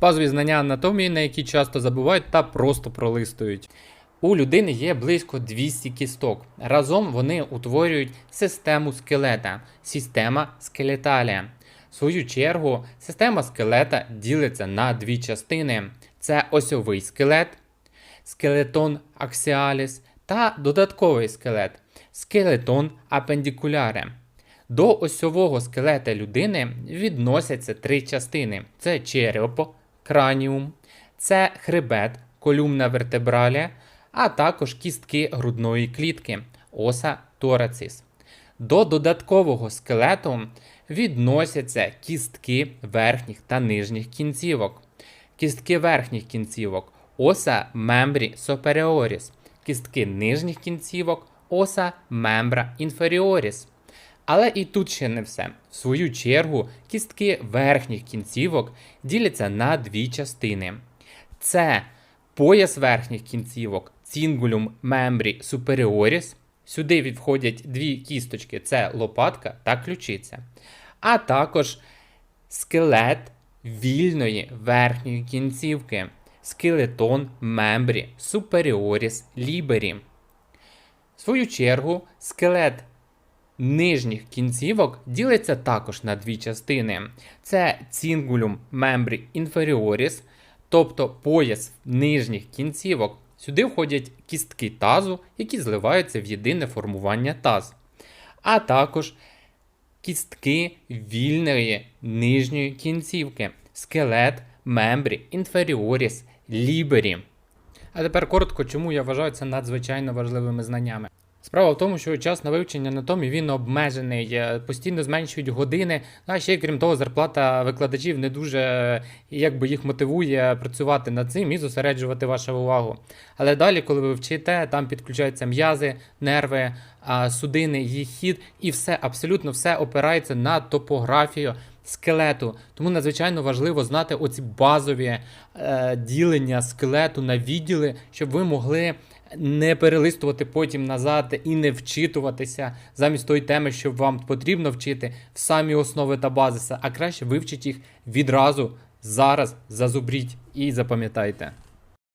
Базові знання анатомії, на які часто забувають та просто пролистують. У людини є близько 200 кісток. Разом вони утворюють систему скелета, система скелеталія. В свою чергу, система скелета ділиться на дві частини: це осьовий скелет, скелетон аксіаліс та додатковий скелет скелетон апендикуляре. До осьового скелета людини відносяться три частини: це череп, краніум, це хребет, колюмна вертебралія, а також кістки грудної клітки, оса торацис. До додаткового скелету відносяться кістки верхніх та нижніх кінцівок. Кістки верхніх кінцівок оса мембрі superiorис, кістки нижніх кінцівок оса мембра інферіоріс. Але і тут ще не все. В свою чергу, кістки верхніх кінцівок діляться на дві частини. Це пояс верхніх кінцівок цingulum membri superioris. Сюди входять дві кісточки: це лопатка та ключиця. А також скелет вільної верхньої кінцівки. Скелетон мембрі superiorис liberi. В свою чергу, скелет нижніх кінцівок ділиться також на дві частини: це цingulum membri inferioris, тобто пояс нижніх кінцівок. Сюди входять кістки тазу, які зливаються в єдине формування таз, а також кістки вільної нижньої кінцівки, скелет мембрі inferioris liberi. А тепер коротко, чому я вважаю це надзвичайно важливими знаннями. Справа в тому, що час на вивчення анатомії він обмежений, е, постійно зменшують години. Ну, А ще крім того, зарплата викладачів не дуже е, якби їх мотивує працювати над цим і зосереджувати вашу увагу. Але далі, коли ви вчите, там підключаються м'язи, нерви, судини, їх хід, і все абсолютно все опирається на топографію скелету. Тому надзвичайно важливо знати оці базові е, ділення скелету на відділи, щоб ви могли не перелистувати потім назад і не вчитуватися замість тої теми, що вам потрібно вчити в самі основи та базиса, а краще вивчіть їх відразу зараз зазубріть і запам'ятайте.